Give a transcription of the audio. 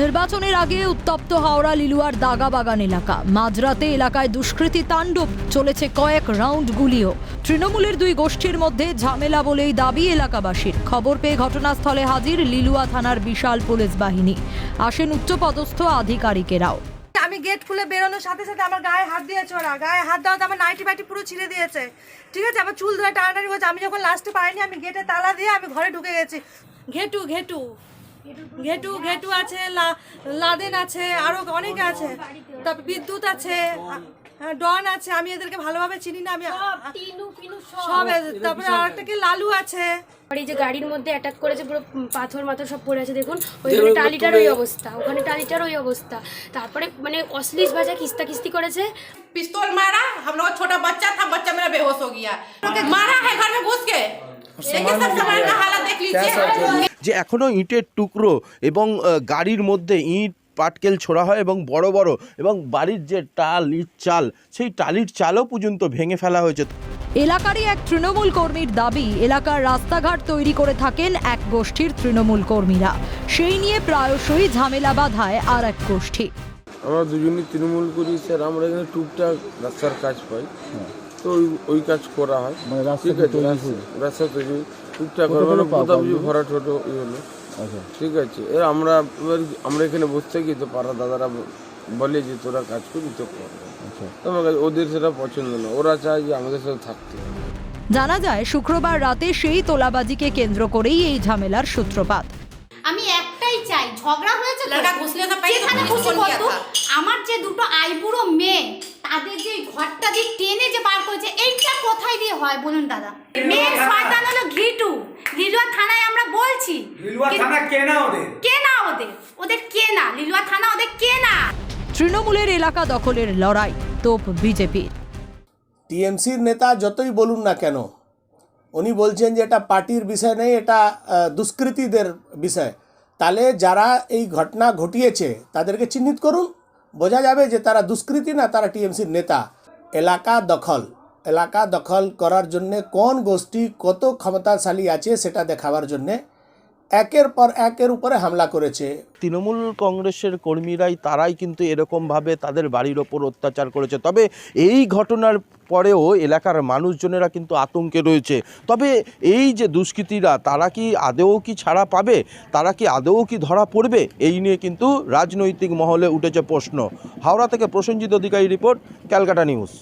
নির্বাচনের আগে উত্তপ্ত হাওড়া, লিলুয়ার দাগাবাগান এলাকা। মাঝরাতে এলাকায় দুষ্কৃতী তাণ্ডব, চলেছে কয়েক রাউন্ড গুলিও। তৃণমূলের দুই গোষ্ঠীর মধ্যে ঝামেলা বলেই দাবি এলাকাবাসীর। খবর পেয়ে ঘটনাস্থলে হাজির লিলুয়া থানার বিশাল পুলিশ বাহিনী। আসেন উচ্চপদস্থ আধিকারিকেরাও। আমি গেট খুলে বেরোনোর সাথে সাথে আমার গায়ে হাত দিয়েছে ওরা। গায়ে হাত দেওয়াতে আমার নাইটি বাইটি পুরো ছিঁড়ে দিয়েছে। ঠিক আছে? আমার চুল ধরে টানাটানি করছে আমি যখন লাস্টে পাইনি, আমি গেটে তালা দিয়ে আমি ঘরে ঢুকে গেছি। ঘেটু ঘেটু। ঘেটু ঘেটু আছে লা- লাদেন আছে আরো অনেকে আছে তারপর বিদ্যুৎ আছে হ্যাঁ, ডন আছে আমি এদেরকে ভালোভাবে চিনি না আমি সব আছে। তারপরে আর একটা কি লালু আছে আর এই যে গাড়ির মধ্যে অ্যাটাক করেছে পুরো পাথর মাথর সব পড়ে আছে দেখুন ওইখানে টালিটার ওই অবস্থা ওখানে টালিটার ওই অবস্থা তারপরে মানে অশ্লীল ভাষা কিস্তা কিস্তি করেছে पिस्तौल मारा हम लोग छोटा बच्चा था बच्चा मेरा बेहोश हो गया मारा है घर में घुस के देखिए सब सामान का हालत देख लीजिए যে এখনও ইটের টুকরো এবং গাড়ির মধ্যে ইট পাটকেল ছোড়া হয় এবং বড় বড় এবং বাড়ির যে টাল ইট চাল সেই টালির চালও পর্যন্ত ভেঙে ফেলা হয়েছে। এলাকারই এক তৃণমূল কর্মীর দাবি এলাকার রাস্তাঘাট তৈরি করে থাকেন এক গোষ্ঠীর তৃণমূল কর্মীরা। সেই নিয়ে প্রায়শই ঝামেলা বাধায় আর এক গোষ্ঠী। আমরা দুজনই তৃণমূল করি স্যার। আমরা এখানে টুকটাক রাস্তার কাজ পাই। তো ওই ওই কাজ করা হয়। ঠিক আছে রাস্তা- রাস্তা তৈরি। টুকটাক করে মানে কোথাও কিছু ভরা ছোট ই হলো। ঠিক আছে। এ আমরা এবার আমরা এখানে বসে থাকি তো পাড়া দাদারা বলে যে তোরা কাজ করি তো কর তো আমার ওদের সেটা পছন্দ না। ওরা চায় যে আমাদের সাথে থাকতে জানা যায় শুক্রবার রাতে সেই তোলাবাজিকে কেন্দ্র করেই এই ঝামেলার সূত্রপাত। আমি একটাই চাই ঝগড়া হয়েছে। আমার যে দুটো আইবুড়ো মেয়ে তাদের যে ঘরটা দিয়ে টেনে যে বার করেছে এইটা কোথায় দিয়ে হয় বলুন দাদা? মেন শয়তান হলো ঘিটু। লিলুয়া থানায় আমরা বলছি। লিলুয়া থানা কেনা ওদের কে না ওদের? ওদের? কে না লিলুয়া থানা ওদের কে না তৃণমূলের এলাকা দখলের লড়াই তোপ বিজেপির টিএমসির নেতা যতই বলুন না কেন উনি বলছেন যে এটা পার্টির বিষয় নেই এটা দুষ্কৃতীদের বিষয়। তাহলে যারা এই ঘটনা ঘটিয়েছে তাদেরকে চিহ্নিত করুন। বোঝা যাবে যে তারা দুষ্কৃতি না, তারা টিএমসির নেতা। এলাকা দখল। এলাকা দখল করার জন্যে কোন গোষ্ঠী কত ক্ষমতাশালী আছে সেটা দেখাবার জন্যে একের পর একের উপরে হামলা করেছে। তৃণমূল কংগ্রেসের কর্মীরাই তারাই কিন্তু এরকমভাবে তাদের বাড়ির ওপর অত্যাচার করেছে। তবে এই ঘটনার পরেও এলাকার মানুষজনেরা কিন্তু আতঙ্কে রয়েছে। তবে এই যে দুষ্কৃতীরা, তারা কি আদৌ কি ছাড়া পাবে? তারা কি আদৌ কি ধরা পড়বে? এই নিয়ে কিন্তু রাজনৈতিক মহলে উঠেছে প্রশ্ন। হাওড়া থেকে প্রসেনজিৎ অধিকারী রিপোর্ট, ক্যালকাটা নিউজ।